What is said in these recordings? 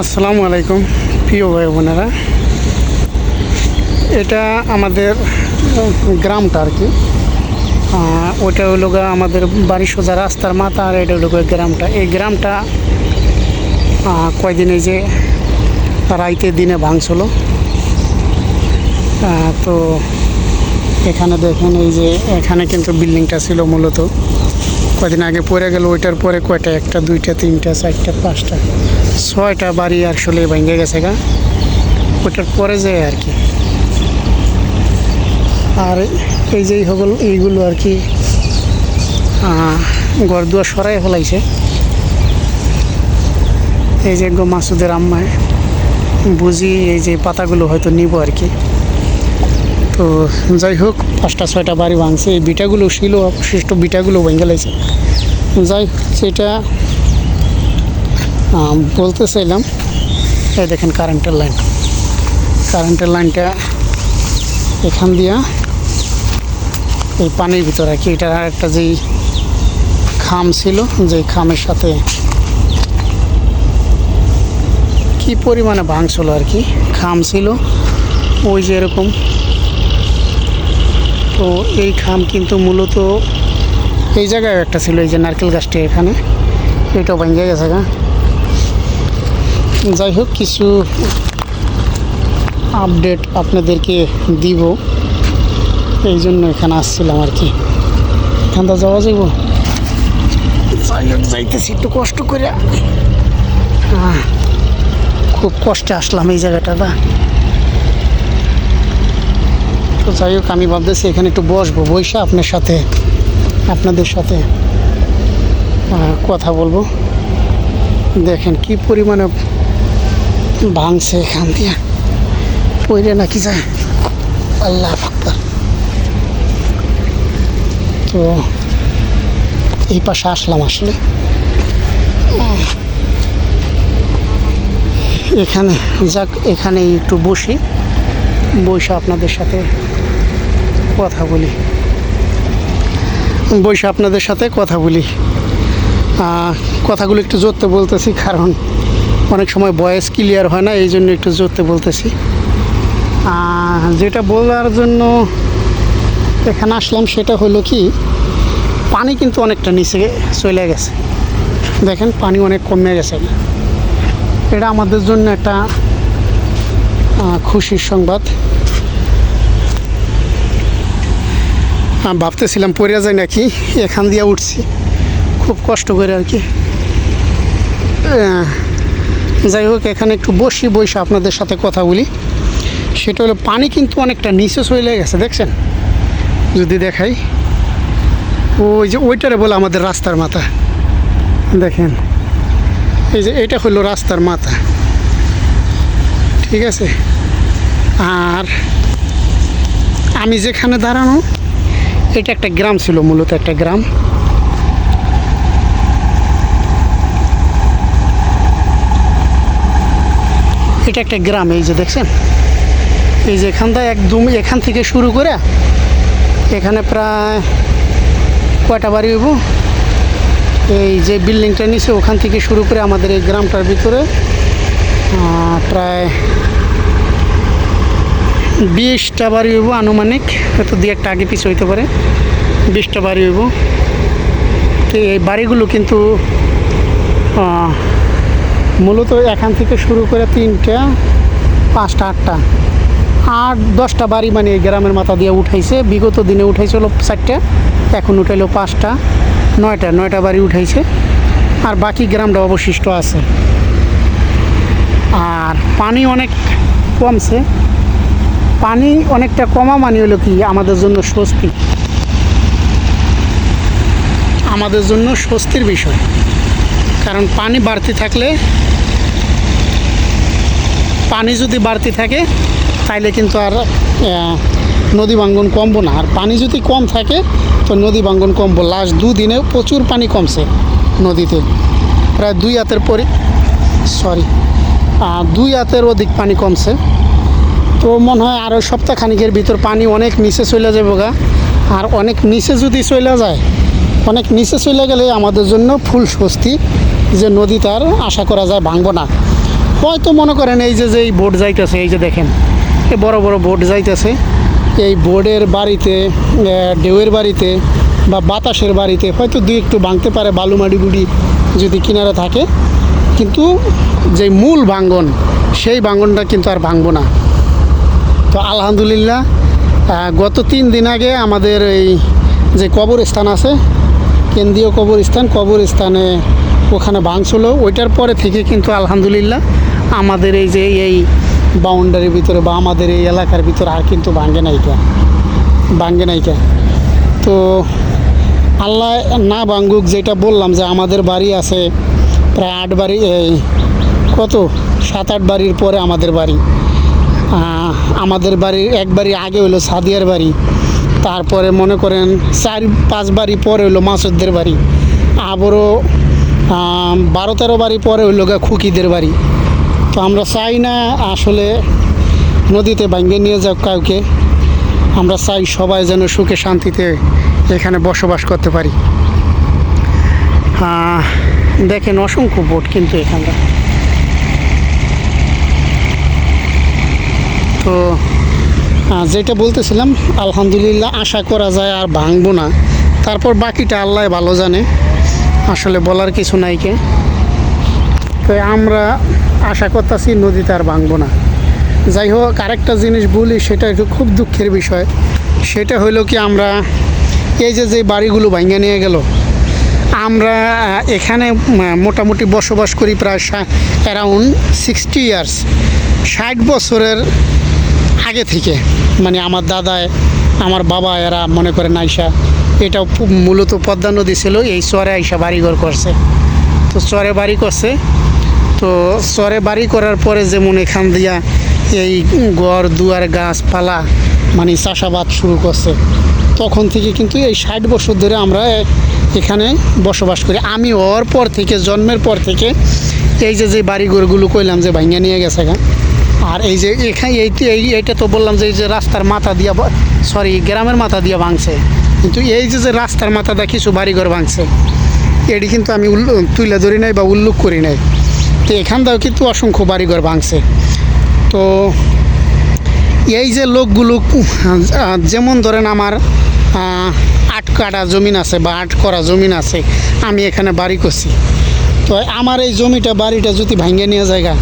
আসসালামু আলাইকুম, প্রিয় ভাই বোনেরা। এটা আমাদের গ্রামটা আর কি। ওটা হলো আমাদের বাড়ি সোজা রাস্তার মাথা আর এটা হলো গ্রামটা। এই গ্রামটা কয়দিন যে রাইতে দিনে ভাঙছিল। তো এখানে দেখেন এই যে এখানে কিন্তু বিল্ডিংটা ছিল মূলত। কয়দিন আগে পড়ে গেল, ওইটার পরে কয়টা? একটা, দুইটা, তিনটা, চারটা, পাঁচটা। ছয়টা বাড়ি আসলে ভেঙে গেছে গা। ওইটার পরে যায় আর কি। আর এই যে হগল, এইগুলো আর কি ঘর দুয়ার সরাই ফেলাইছে। এই যে গো মাসুদের আম্মায়, বুঝি এই যে পাতাগুলো হয়তো নিব আর কি। তো যাই হোক, পাঁচটা, ছয়টা বাড়ি ভাঙছে। এই বিটাগুলো ছিল, অবশিষ্ট বিটাগুলো ভেঙে লাইছে যাই হোক সেটা বলতে চাইলাম এই দেখেন কারেন্টের লাইন কারেন্টের লাইনটা এখান দিয়া, এই পানির ভিতরে আর কি। এটা একটা যেই খাম ছিল, যেই খামের সাথে কি পরিমাণে ভাঙছিল আর কি। খাম ছিল, ওই যে এরকম তো এই খাম কিন্তু মূলত এই জায়গায় একটা ছিল, এই যে নারকেল গাছটি এখানে। এটাও ভেঙে গেছে গা। যাই হোক, কিছু আপডেট আপনাদেরকে দিব। এই জন্য এখানে আসছিলাম আর কি। এখানটা যাওয়া যাব যাই হোক, যাইতেছি, একটু কষ্ট করে। খুব কষ্টে আসলাম এই জায়গাটা দা তো যাই হোক, আমি ভাবতেছি এখানে একটু বসবো বসে আপনার সাথে, আপনাদের সাথে কথা বলব। দেখেন কি পরিমাণে ভাঙছে এখান দিয়ে। পইরে নাকি যায়। আল্লাহ আকবার। তো এই পাশে আসলাম আসলে। এখানে, যাক এখানে একটু বসি। বসে আপনাদের সাথে কথা বলি। বসে আপনাদের সাথে কথা বলি। কথাগুলো একটু জোরতে বলতেছি, কারণ অনেক সময় ভয়েস ক্লিয়ার হয় না এই জন্য একটু জোরতে বলতেছি। যেটা বলার জন্য এখানে আসলাম সেটা হলো কি, পানি কিন্তু অনেকটা নিচে চলে গেছে। দেখেন, পানি অনেক কমে গেছে। এটা আমাদের জন্য একটা খুশির সংবাদ। ভাবতেছিলাম পড়ে যায় নাকি, এখান দিয়ে উঠছি। খুব কষ্ট করে আর কি। যাই হোক, এখানে একটু বসি, বসে আপনাদের সাথে কথা বলি। সেটা হলো, পানি কিন্তু অনেকটা নিচে চলে গেছে, দেখছেন? যদি দেখাই। ওই যে ওইটারে বলে আমাদের রাস্তার মাথা। দেখেন। এই যে, এটা হলো রাস্তার মাথা। ঠিক আছে? আর আমি যেখানে দাঁড়ানো, এটা একটা গ্রাম ছিল, মূলত একটা গ্রাম। এটা একটা গ্রাম, এই যে দেখছেন? এই যে এখানটা একদম এখান থেকে শুরু করে এখানে প্রায় কয়টা বাড়ি হইব? এই যে বিল্ডিংটা নিচে, ওখান থেকে শুরু করে আমাদের এই গ্রামটার ভিতরে প্রায় বিশটা বাড়ি হইব আনুমানিক, হয়তো দু একটা আগে পিছু হইতে পারে, বিশটা বাড়ি হইব। তো এই বাড়িগুলো কিন্তু মূলত এখান থেকে শুরু করে তিনটা, পাঁচটা, আটটা, আট, দশটা বাড়ি মানে গ্রামের মাথা দিয়ে উঠাইছে। বিগত দিনে উঠাইছে উঠাইছিল চারটা, এখন উঠাইলো পাঁচটা, নয়টা নয়টা বাড়ি উঠাইছে। আর বাকি গ্রামটা অবশিষ্ট আছে। আর পানি অনেক কমছে। পানি অনেকটা কমা মানে হলো কি? আমাদের জন্য স্বস্তি। আমাদের জন্য স্বস্তির বিষয়। কারণ পানি বাড়তি থাকলে, পানি যদি বাড়তি থাকে, তাইলে কিন্তু আর নদী ভাঙ্গন কমবো না। আর পানি যদি কম থাকে, তো নদী ভাঙ্গন কমবো। লাস্ট দুদিনে প্রচুর পানি কমছে নদীতে। প্রায় দুই হাতের পরে সরি দুই হাতের অধিক পানি কমছে। তো মনে হয় আরও সপ্তাহখানিকের ভিতর পানি অনেক নিচে চলে যাব গা। আর অনেক নিচে যদি চলে যায়, অনেক নিচে চলে গেলে আমাদের জন্য ফুল স্বস্তি যে নদী তার আশা করা যায় ভাঙবো না। হয়তো মনে করেন এই যে যে এই বোট যাইতেছে, এই যে দেখেন, এই বড় বড় বোট যাইতেছে, এই বোর্ডের বাড়িতে ঢেউয়ের বাড়িতে বা বাতাসের বাড়িতে হয়তো দুই একটু ভাঙতে পারে বালুমাটি গুড়ি যদি কিনারে থাকে। কিন্তু যে মূল ভাঙ্গন, সেই ভাঙ্গনটা কিন্তু আর ভাঙবো না। তো আলহামদুলিল্লাহ গত তিন দিন আগে আমাদের এই যে কবরস্থান আছে, কেন্দ্রীয় কবরস্থান, কবরস্থানে ওখানে ভাঙছিল। ওইটার পরে থেকে কিন্তু আলহামদুলিল্লাহ আমাদের এই যে এই বাউন্ডারির ভিতরে বা আমাদের এই এলাকার ভিতরে আর কিন্তু ভাঙে নাইকা ভাঙে নাইকা তো আল্লাহ না ভাঙ্গুক যেটা বললাম যে আমাদের বাড়ি আছে প্রায় আট বাড়ি, এই কত? সাত, আট বাড়ির পরে আমাদের বাড়ি। আমাদের বাড়ির এক বাড়ি আগে হলো সাদিয়ার বাড়ি, তারপরে মনে করেন চার, পাঁচ বাড়ি পরে হলো মাসুদদের বাড়ি, আবারও বারো, তেরো বাড়ি পরে হইল গা খুকিদের বাড়ি। তো আমরা চাই না আসলে নদীতে ভাঙ্গে নিয়ে যাক কাউকে, আমরা চাই সবাই যেন সুখে শান্তিতে এখানে বসবাস করতে পারি। দেখেন অসংখ্য বোট কিন্তু এখানটা তো যেটা বলতেছিলাম, আলহামদুলিল্লাহ আশা করা যায় আর ভাঙবো না। তারপর বাকিটা আল্লাহ ভালো জানে। আসলে বলার কিছু নাই কে। তো আমরা আশা করতেছি নদীতে আর ভাঙবো না। যাই হোক, আরেকটা জিনিস বলি, সেটা একটু খুব দুঃখের বিষয়। সেটা হলো কি আমরা এই যে যে বাড়িগুলো ভাঙে নিয়ে গেল আমরা এখানে মোটামুটি বসবাস করি প্রায় অ্যারাউন্ড সিক্সটি ইয়ার্স ষাট বছরের আগে থেকে। মানে আমার দাদায়, আমার বাবা এরা মনে করেন আইসা এটা মূলত পদ্মা নদী ছিল, এই চরে আইসা বাড়িঘর করছে। তো চরে বাড়ি করছে, তো চরে বাড়ি করার পরে যেমন এখান দিয়া এই ঘর, দুয়ার, গাছপালা মানে চাষাবাদ শুরু করছে। তখন থেকে কিন্তু এই ষাট বছর ধরে আমরা এখানে বসবাস করি। আমি হওয়ার পর থেকে, জন্মের পর থেকে এই যে যে বাড়িঘরগুলো কইলাম যে ভাঙ্গা নিয়ে গেছে গা। আর এই যে এখানে এই এই এইটা তো বললাম যে এই যে রাস্তার মাথা দিয়া সরি গ্রামের মাথা দিয়া ভাঙছে। কিন্তু এই যে যে রাস্তার মাথা দিয়ে কিছু বাড়িঘর ভাঙছে, এটি কিন্তু আমি উল্ল- তুলে ধরি নাই বা উল্লেখ করি নাই। তো এখানটাও কিন্তু অসংখ্য বাড়িঘর ভাঙছে। তো এই যে লোকগুলো যেমন ধরেন আমার আট কাটা জমিন আছে বা আট করা জমিন আছে, আমি এখানে বাড়ি করছি। তো আমার এই জমিটা, বাড়িটা যদি ভাঙিয়ে নিয়ে জায়গা,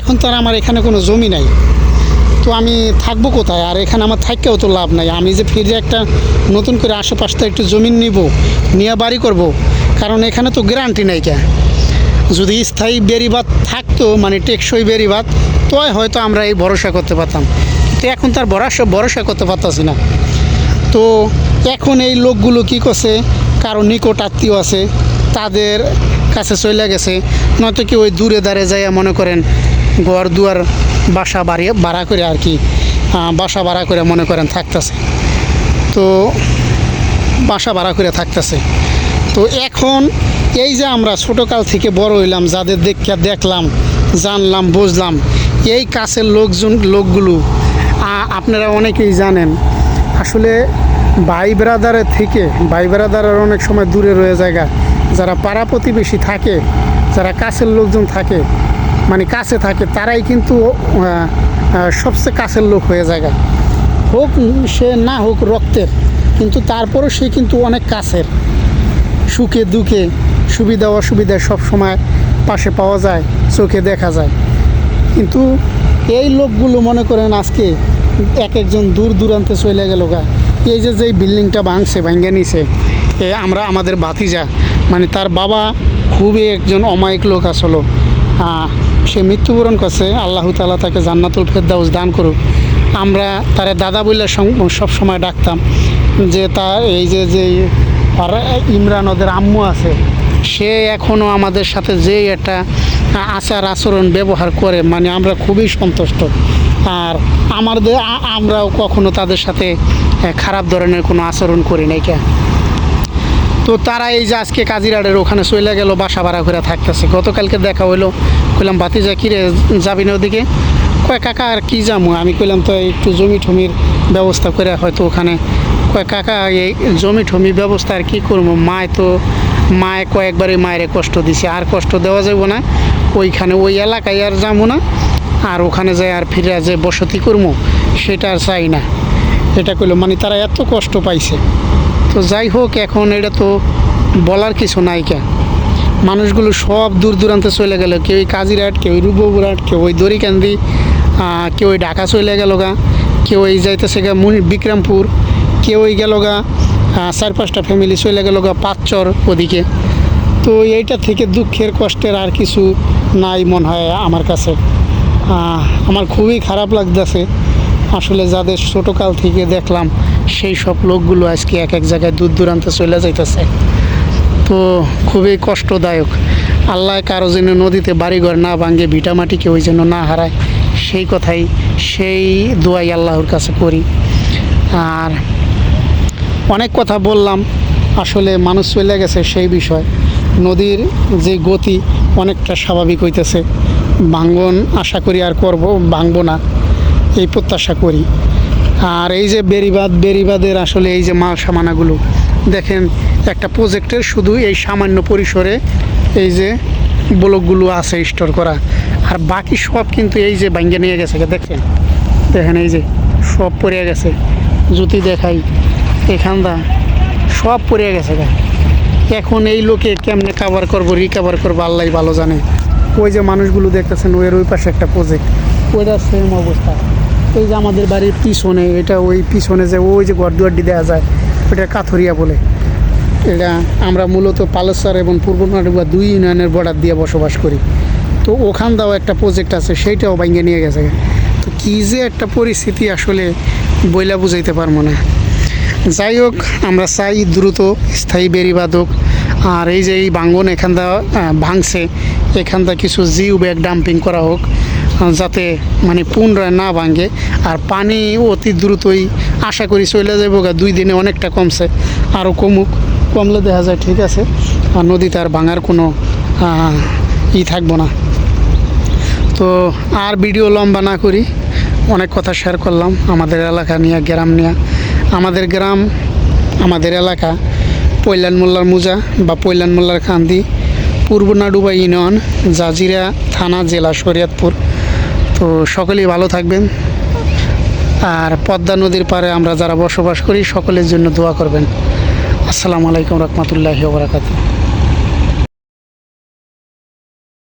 এখন তো আর আমার এখানে কোনো জমি নাই। তো আমি থাকব কোথায়? আর এখানে আমার থাকতেও তো লাভ নাই। আমি যে ফিরে একটা নতুন করে আশেপাশটা একটু জমিন নিব, নিয়ে বাড়ি করব, কারণ এখানে তো গ্যারান্টি নাই কে। যদি স্থায়ী বেরিবাদ থাকতো মানে টেকসই বেরিবাদ তয় হয়তো আমরা এই ভরসা করতে পারতাম। তো এখন তার ভরসা ভরসা করতে পারতাছি না। তো এখন এই লোকগুলো কি করছে? কারও নিকট আত্মীয় আছে, তাদের কাছে চলে গেছে। নয়তো কি ওই দূরে দাঁড়ে যাইয়া মনে করেন, ঘর দুয়ার বাসা বাড়িয়ে ভাড়া করে আর কি বাসা ভাড়া করে মনে করেন থাকতেছে। তো বাসা ভাড়া করে থাকতেছে। তো এখন এই যে আমরা ছোটোকাল থেকে বড় হইলাম, যাদের দেখা দেখলাম, জানলাম, বুঝলাম, এই কাছের লোকজন, লোকগুলো আপনারা অনেকেই জানেন। আসলে ভাই ব্রাদারের থেকে, ভাই ব্রাদারের অনেক সময় দূরে রয়ে জায়গা। যারা পাড়া প্রতিবেশী থাকে, যারা কাছের লোকজন থাকে মানে কাছে থাকে, তারাই কিন্তু সবচেয়ে কাছের লোক হয়ে যায় হোক সে না হোক রক্তের, কিন্তু তারপরেও সে কিন্তু অনেক কাছের। সুখে, দুঃখে, সুবিধা, অসুবিধা সব সময় পাশে পাওয়া যায়, চোখে দেখা যায়। কিন্তু এই লোকগুলো মনে করেন আজকে এক একজন দূর দূরান্তে চলে গেল গা। এই যে যেই বিল্ডিংটা ভাঙছে ভাঙ্গে নিছে, এ আমরা, আমাদের ভাতিজা মানে তার বাবা খুবই একজন অমায়িক লোক আসলো। সে মৃত্যুবরণ করছে, আল্লাহ তালা তাকে জান্নাতুল ফেরদাউস দান করুক। আমরা তার দাদা বললে সব সময় ডাকতাম যে তার এই যে যে ইমরান ওদের আম্মু আছে, সে এখনও আমাদের সাথে যে একটা আচার আচরণ ব্যবহার করে মানে আমরা খুবই সন্তুষ্ট। আর আমাদের আমরাও কখনো তাদের সাথে খারাপ ধরনের কোনো আচরণ করি নাই কে? তো তারা এই যে আজকে কাজিরাড়ের ওখানে চলে গেল, বাসা ভাড়া করে থাকতেছে। গতকালকে দেখা হইল, কইলাম বাতিজা কিরে যাবি না ওদিকে? কয়, কাকা, আর কি যামু আমি কইলাম, তো একটু জমি ঠমির ব্যবস্থা করে হয়তো ওখানে। কয়, কাকা, এই জমি ঠমি ব্যবস্থা আর কী করব? মায় তো, মায় কয়েকবারই মায়ের কষ্ট দিছে, আর কষ্ট দেওয়া যাবে না। ওইখানে, ওই এলাকায় আর যাব না। আর ওখানে যাই আর ফিরে যে বসতি করব, সেটা আর চাই না। এটা করল মানে তারা এত কষ্ট পাইছে। তো যাই হোক, এখন এটা তো বলার কিছু নাই কে। মানুষগুলো সব দূর দূরান্তে চলে গেল। কেউ ওই কাজিরাট কেউ ওই কেউ ওই দড়িকান্দি কেউ ওই ঢাকা চলে গেল গা কেউ ওই যাইতেছে গা বিক্রমপুর কেউ ওই গেল গা চার পাঁচটা ফ্যামিলি চলে গেল গা পাঁচচর ওদিকে। তো এইটা থেকে দুঃখের কষ্টের আর কিছু নাই মনে হয় আমার কাছে। আমার খুবই খারাপ লাগতেছে। আসলে যাদের ছোটোকাল থেকে দেখলাম, সেই সব লোকগুলো আজকে এক এক জায়গায় দূর দূরান্তে চলে যাইতেছে। তো খুবই কষ্টদায়ক। আল্লাহ কারও যেন নদীতে বাড়িঘর না ভাঙে ভিটামাটি ওই যেন না হারায়, সেই কথাই, সেই দোয়াই আল্লাহর কাছে করি। আর অনেক কথা বললাম, আসলে মানুষ চলে গেছে সেই বিষয়। নদীর যে গতি অনেকটা স্বাভাবিক হইতেছে। ভাঙ্গন আশা করি আর করব, ভাঙবো না। এই প্রত্যাশা করি। আর এই যে বেরিবাদ বেরিবাদের আসলে এই যে মাল সামানাগুলো, দেখেন একটা প্রজেক্টের শুধু এই সামান্য পরিসরে এই যে ব্লকগুলো আছে স্টোর করা। আর বাকি সব কিন্তু এই যে ভাঙ্গে নিয়ে গেছে, দেখেন। দেখেন এই যে সব পড়ে গেছে। জুতি দেখাই এখানটা, সব পড়ে গেছে এখন এই লোকে কেমনে কাভার করব রিকাভার করব, আল্লাহ ভালো জানে। ওই যে মানুষগুলো দেখতেছেন ওই ওই পাশে একটা প্রজেক্ট ওইটা সেম অবস্থা। এই যে আমাদের বাড়ির পিছনে, এটা ওই পিছনে যে ওই যে ঘর দুয়ারটি দেওয়া যায় ওটা কাথরিয়া বলে। এটা আমরা মূলত পালসার এবং পূর্ব নাটুয়া দুই ইউনিয়নের বর্ডার দিয়ে বসবাস করি। তো ওখান দাও একটা প্রজেক্ট আছে, সেইটাও ভাঙ্গে নিয়ে গেছে। তো কী যে একটা পরিস্থিতি আসলে বইলা বুঝাইতে পারব না। যাই হোক, আমরা চাই দ্রুত স্থায়ী বেরিবাদ হোক আর এই যে এই ভাঙ্গন এখানটা ভাঙছে এখানটা কিছু জিও ব্যাগ ডাম্পিং করা হোক। যাতে মানে পুনরায় না ভাঙে। আর পানি অতি দ্রুতই আশা করি চলে যাব গা, দুই দিনে অনেকটা কমছে আরও কমুক, কমলে দেখা যায় ঠিক আছে। আর নদীতে আর ভাঙার কোনো ই থাকব না। তো আর ভিডিও লম্বা না করি, অনেক কথা শেয়ার করলাম, আমাদের এলাকা নিয়ে, গ্রাম নিয়ে। আমাদের গ্রাম, আমাদের এলাকা, পৈলান মোল্লার মুজা বা পৈলান মোল্লার কান্দি পূর্ব নাডুবা ইউনিয়ন, জাজিরা থানা, জেলা শরীয়তপুর। তো সকলেই ভালো থাকবেন। আর পদ্মা নদীর পারে আমরা যারা বসবাস করি, সকলের জন্য দোয়া করবেন। আসসালামু আলাইকুম রহমতুল্লাহি ওবরাকাতুহ